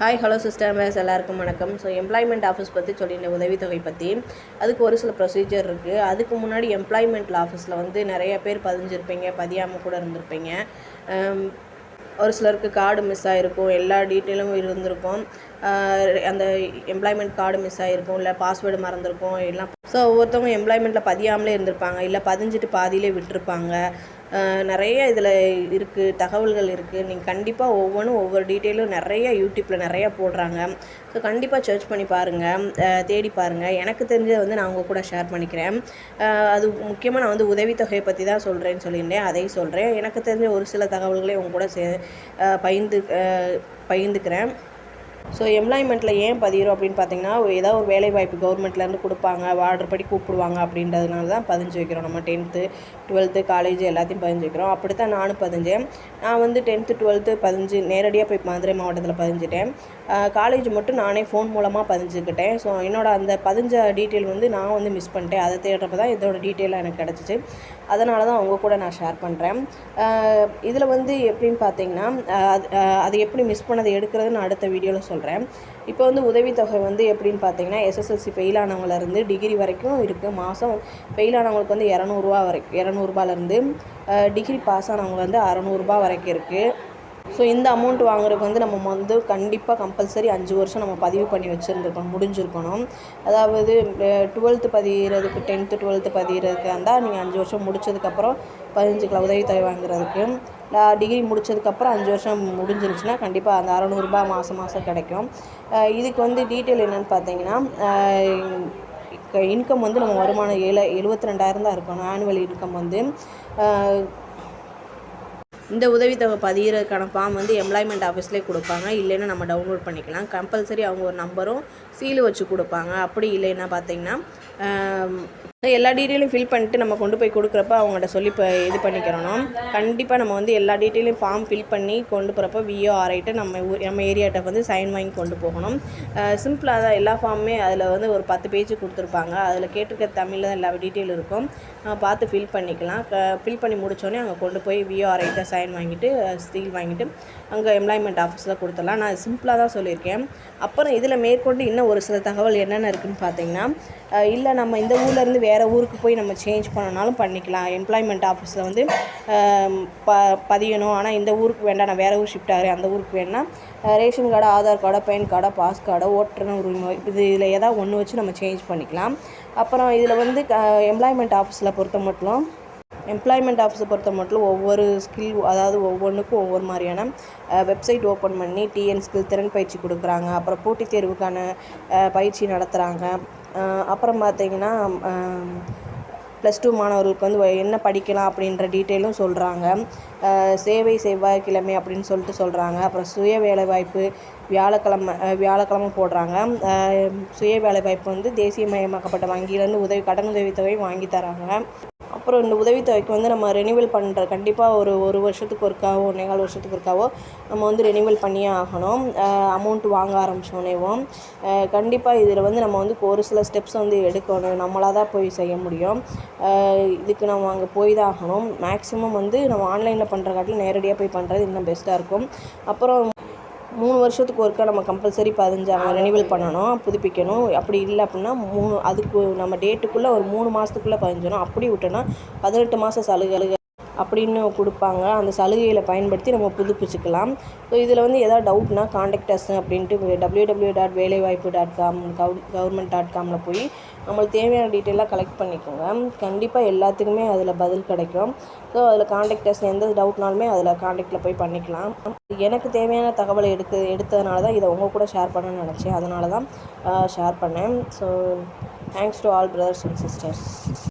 Hi hello சிஸ்டமர்ஸ் எல்லாருக்கும் வணக்கம். So employment office பற்றி சொல்லியிருந்த உதவித்தொகை பற்றி அதுக்கு ஒரு சில ப்ரொசீஜர் இருக்குது அதுக்கு முன்னாடி எம்ப்ளாய்மெண்ட் ஆஃபீஸில் வந்து நிறைய பேர் பதிஞ்சிருப்பீங்க பதியாமல் கூட இருந்திருப்பீங்க. ஒரு சிலருக்கு கார்டு மிஸ் ஆகிருக்கும் எல்லா டீட்டெயிலும் இருந்திருக்கும். அந்த எம்ப்ளாய்மெண்ட் கார்டு மிஸ் ஆகிருக்கும் இல்லை பாஸ்வேர்டு மறந்துருக்கும். எல்லாம். ஸோ ஒவ்வொருத்தவங்க எம்ப்ளாய்மெண்ட்டில் பதியாமலே இருந்திருப்பாங்க. இல்லை பதிஞ்சிட்டு பாதியிலே விட்டுருப்பாங்க. நிறைய இதில் இருக்குது தகவல்கள் இருக்குது நீங்கள் கண்டிப்பாக ஒவ்வொன்றும் ஒவ்வொரு டீட்டெயிலும் நிறைய யூடியூப்பில் நிறைய போடுறாங்க. ஸோ கண்டிப்பாக சர்ச் பண்ணி பாருங்கள் தேடி பாருங்கள் எனக்கு தெரிஞ்சதை வந்து நான் உங்கள் கூட ஷேர் பண்ணிக்கிறேன். அது முக்கியமாக நான் வந்து உதவித்தொகையை பற்றி தான் சொல்கிறேன்னு சொல்லியிருந்தேன். அதையும் சொல்கிறேன் எனக்கு தெரிஞ்ச ஒரு சில தகவல்களையும் உங்கள் கூட சே பகிர்ந்து பகிர்ந்துக்கிறேன். ஸோ எம்ப்ளாய்மெண்ட்டில் ஏன் பதிகிறோம் அப்படின்னு பார்த்தீங்கன்னா ஏதாவது ஒரு வேலை வாய்ப்பு கவர்மெண்ட்லேருந்து கொடுப்பாங்க. ஆர்டர் படி கூப்பிடுவாங்க அப்படின்றதுனால தான் பதிஞ்சு வைக்கிறோம். நம்ம டென்த்து டுவெல்த்து காலேஜ் எல்லாத்தையும் பதிஞ்சு வைக்கிறோம். அப்படி தான் நானும் பதிஞ்சேன். நான் வந்து டென்த்து டுவெல்த்து பதிஞ்சு நேரடியாக போய் மதுரை மாவட்டத்தில் பதிஞ்சிட்டேன். காலேஜ் மட்டும் நானே ஃபோன் மூலமாக பதிஞ்சுக்கிட்டேன். ஸோ என்னோட அந்த பதிஞ்ச டீட்டெயில் வந்து நான் வந்து மிஸ் பண்ணிட்டேன். அதை தேடுறப்ப தான் இதோட டீட்டெயிலாக எனக்கு கிடச்சிச்சு. அதனால தான் அவங்க கூட நான் ஷேர் பண்ணுறேன் இதில் வந்து எப்படின்னு பார்த்தீங்கன்னா அது அதை எப்படி மிஸ் பண்ணதை எடுக்கிறது நான் அடுத்த வீடியோவில் சொல்கிறேன் இப்போ வந்து உதவித்தொகை வந்து எப்படின்னு பார்த்தீங்கன்னா எஸ்எஸ்எல்சி ஃபெயில் ஆனவங்கலேருந்து டிகிரி வரைக்கும் இருக்குது மாதம் ஃபெயில் ஆனவங்களுக்கு வந்து இரநூறுவா வரைக்கும் இரநூறுபாலேருந்து டிகிரி பாஸ் ஆனவங்க வந்து அறநூறுபா வரைக்கும் இருக்குது ஸோ இந்த அமௌண்ட் வாங்குறதுக்கு வந்து நம்ம வந்து கண்டிப்பாக கம்பல்சரி அஞ்சு வருஷம் நம்ம பதிவு பண்ணி வச்சுருந்துருக்கணும் முடிஞ்சிருக்கணும். அதாவது டுவெல்த்து பதிகிறதுக்கு டென்த்து டுவெல்த்து பதிகிறதுக்கு இருந்தால் நீங்கள் அஞ்சு வருஷம் முடிச்சதுக்கப்புறம் கிலோ உதவித்தொகை வாங்குறதுக்கு. டிகிரி முடிச்சதுக்கப்புறம் அஞ்சு வருஷம் முடிஞ்சிருச்சுன்னா கண்டிப்பாக அந்த அறநூறுபா மாதம் மாதம் கிடைக்கும். இதுக்கு வந்து டீட்டெயில் என்னென்னு பார்த்தீங்கன்னா இன்கம் வந்து நம்ம வருமானம் ஏழு எழுபத்தி ரெண்டாயிரம் தான் இருக்கணும். ஆனுவல் இன்கம் வந்து இந்த உதவித்தொகை பதிகிறதுக்கான ஃபார்ம் வந்து எம்ப்ளாய்மெண்ட் ஆஃபீஸ்லேயே கொடுப்பாங்க. இல்லைன்னா நம்ம டவுன்லோட் பண்ணிக்கலாம். கம்பல்சரி அவங்க ஒரு நம்பரும் சீல் வச்சு கொடுப்பாங்க. அப்படி இல்லைன்னா பார்த்திங்கன்னா எல்லா டீட்டெயிலும் ஃபில் பண்ணிட்டு நம்ம கொண்டு போய் கொடுக்குறப்ப அவங்கள்ட்ட சொல்லி இப்போ இது பண்ணிக்கிறோன்னா கண்டிப்பாக நம்ம வந்து எல்லா டீட்டெயிலையும் ஃபார்ம் ஃபில் பண்ணி கொண்டு போகிறப்ப விஓ ஆர்ஐட்டு நம்ம ஊர் நம்ம ஏரியாட்ட வந்து சைன் வாங்கி கொண்டு போகணும். சிம்பிளாக தான் எல்லா ஃபார்முமே அதில் வந்து ஒரு பத்து பேஜ் கொடுத்துருப்பாங்க. அதில் கேட்டிருக்க தமிழில் தான் எல்லா டீட்டெயில் இருக்கும். பார்த்து ஃபில் பண்ணிக்கலாம். ஃபில் பண்ணி முடித்தோடனே அங்கே கொண்டு போய் விஓ ஆர்ஐட்ட சைன் வாங்கிட்டு ஸ்டீல் வாங்கிட்டு அங்கே எம்ப்ளாய்மெண்ட் ஆஃபீஸில் கொடுத்துடலாம். நான் சிம்பிளாக தான் சொல்லியிருக்கேன். அப்புறம் இதில் மேற்கொண்டு இன்னும் ஒரு சில தகவல் என்னென்ன இருக்குன்னு பார்த்தீங்கன்னா இல்லை நம்ம இந்த ஊர்லேருந்து வேறு ஊருக்கு போய் நம்ம சேஞ்ச் பண்ணனாலும் பண்ணிக்கலாம். எம்ப்ளாய்மெண்ட் ஆஃபீஸில் வந்து ப பதியணும். ஆனால் இந்த ஊருக்கு வேண்டாம். நான் வேறு ஊர் ஷிஃப்ட் ஆகிறேன். அந்த ஊருக்கு வேணா ரேஷன் கார்டு ஆதார் கார்டோ பேன் கார்டோ பாஸ் கார்டோ ஓட்டுநர் உரிமை இது இதில் ஏதாவது ஒன்று வச்சு நம்ம சேஞ்ச் பண்ணிக்கலாம். அப்புறம் இதில் வந்து எம்ப்ளாய்மெண்ட் ஆஃபீஸில் பொறுத்த மட்டும் எம்ப்ளாய்மெண்ட் ஆஃபீஸை பொறுத்த மட்டும் ஒவ்வொரு ஸ்கில் அதாவது ஒவ்வொன்றுக்கும் ஒவ்வொரு மாதிரியான வெப்சைட் ஓப்பன் பண்ணி டிஎன் ஸ்கில் திறன் பயிற்சி கொடுக்குறாங்க. அப்புறம் போட்டித் தேர்வுக்கான பயிற்சி நடத்துகிறாங்க அப்புறம் பார்த்தீங்கன்னா ப்ளஸ் டூ மாணவர்களுக்கு வந்து வ- என்ன படிக்கலாம் அப்படின்ற டீட்டெயிலும் சொல்கிறாங்க சேவை செவ்வாய்க்கிழமை அப்படின்னு சொல்லிட்டு சொல்கிறாங்க அப்புறம் சுய வேலைவாய்ப்பு வியாழக்கிழமை வியாழக்கிழமை போடுறாங்க. சுய வேலைவாய்ப்பு வந்து தேசியமயமாக்கப்பட்ட வங்கியிலேருந்து உதவி கடன் உதவித்தொகை வாங்கி தராங்க. அப்புறம் இந்த உதவித்தொகைக்கு வந்து நம்ம ரெனிவல் பண்ணுற கண்டிப்பாக ஒரு ஒரு வருஷத்துக்கு ஒருக்காவோ ஒன்றேகால் வருஷத்துக்கு ஒருக்காவோ நம்ம வந்து ரெனிவல் பண்ணியே ஆகணும். அமௌண்ட் வாங்க ஆரம்பிச்சோன்னேவும் கண்டிப்பாக இதில் வந்து நம்ம வந்து ஒரு சில ஸ்டெப்ஸ் வந்து எடுக்கணும். நம்மளாக தான் போய் செய்ய முடியும். இதுக்கு நம்ம அங்கே போய் தான் ஆகணும். மேக்ஸிமம் வந்து நம்ம ஆன்லைனில் பண்ணுற காட்டிலும் நேரடியாக போய் பண்ணுறது இன்னும் பெஸ்ட்டாக இருக்கும். அப்புறம் மூணு வருஷத்துக்கு ஒருக்கா நம்ம கம்பல்சரி பதினஞ்சாம் ரெனிவல் பண்ணணும் புதுப்பிக்கணும். அப்படி இல்லை அப்படின்னா மூணு அதுக்கு நம்ம டேட்டுக்குள்ளே ஒரு மூணு மாதத்துக்குள்ளே பதிஞ்சிடும் அப்படி விட்டோன்னா பதினெட்டு மாத சலுகை அப்படின்னு கொடுப்பாங்க. அந்த சலுகைகளை பயன்படுத்தி நம்ம புதுப்பிச்சுக்கலாம். ஸோ இதில் வந்து எதாவது டவுட்னா காண்டாக்ட் அஸ் அப்படின்ட்டு டபிள்யூ டபிள்யூ டாட் வேலைவாய்ப்பு டாட் காம் கவு கவர்மெண்ட் டாட் காமில் போய் நம்மளுக்கு தேவையான டீட்டெயிலாக கலெக்ட் பண்ணிக்கோங்க. கண்டிப்பாக எல்லாத்துக்குமே அதில் பதில் கிடைக்கும். ஸோ அதில் காண்டாக்ட் அஸ் எந்த டவுட்னாலுமே அதில் காண்டாக்டில் போய் பண்ணிக்கலாம். எனக்கு தேவையான தகவலை எடுத்து எடுத்ததுனால தான் இதை உங்கள் கூட ஷேர் பண்ணணும்னு நினச்சேன். அதனால தான் ஷேர் பண்ணேன். So thanks to all brothers and sisters